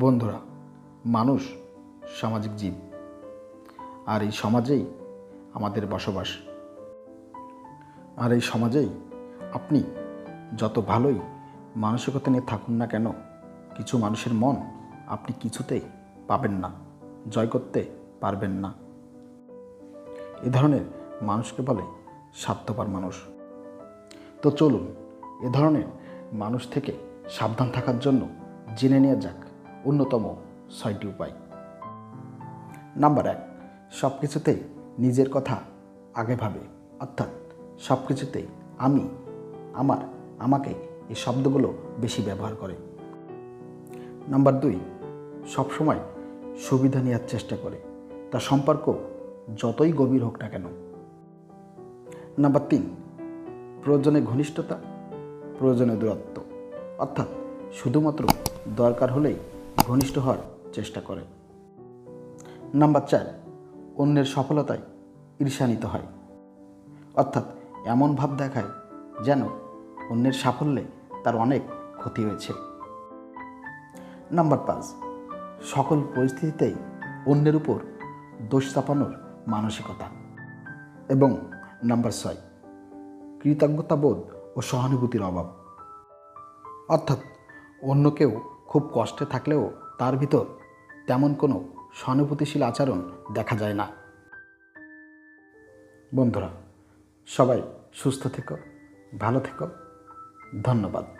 বন্ধুরা, মানুষ সামাজিক জীব। আর এই সমাজেই আমাদের বসবাস। আর এই সমাজেই আপনি যত ভালোই মানসিকতা নিয়ে থাকুন না কেন, কিছু মানুষের মন আপনি কিছুতেই পাবেন না, জয় করতে পারবেন না। এ ধরনের মানুষকে বলে স্বার্থপর মানুষ। তো চলুন, এ ধরনের মানুষ থেকে সাবধান থাকার জন্য জেনে নেওয়া যাক অন্যতম ছয়টি উপায়। নাম্বার এক সব কিছুতেই নিজের কথা আগে ভাবে। অর্থাৎ সব কিছুতেই আমি, আমার, আমাকে এই শব্দগুলো বেশি ব্যবহার করে। নাম্বার দুই, সবসময় সুবিধা নেওয়ার চেষ্টা করে। তার সম্পর্ক যতই গভীর হোক না কেন। নাম্বার তিন, প্রয়োজনে ঘনিষ্ঠতা, প্রয়োজনে দূরত্ব। অর্থাৎ শুধুমাত্র দরকার হলেই ঘনিষ্ঠ হওয়ার চেষ্টা করে। নাম্বার চার, অন্যের সফলতায় ঈর্ষান্বিত হয়। অর্থাৎ এমন ভাব দেখায় যেন অন্যের সাফল্যে তার অনেক ক্ষতি হয়েছে। নাম্বার পাঁচ, সকল পরিস্থিতিতেই অন্যের উপর দোষ চাপানোর মানসিকতা। এবং নাম্বার ছয়, কৃতজ্ঞতাবোধ ও সহানুভূতির অভাব। অর্থাৎ অন্য কেউ খুব কষ্টে থাকলেও তার ভিতর তেমন কোনো সহানুভূতিশীল আচরণ দেখা যায় না। বন্ধুরা, সবাই সুস্থ থেকো, ভালো থেকো। ধন্যবাদ।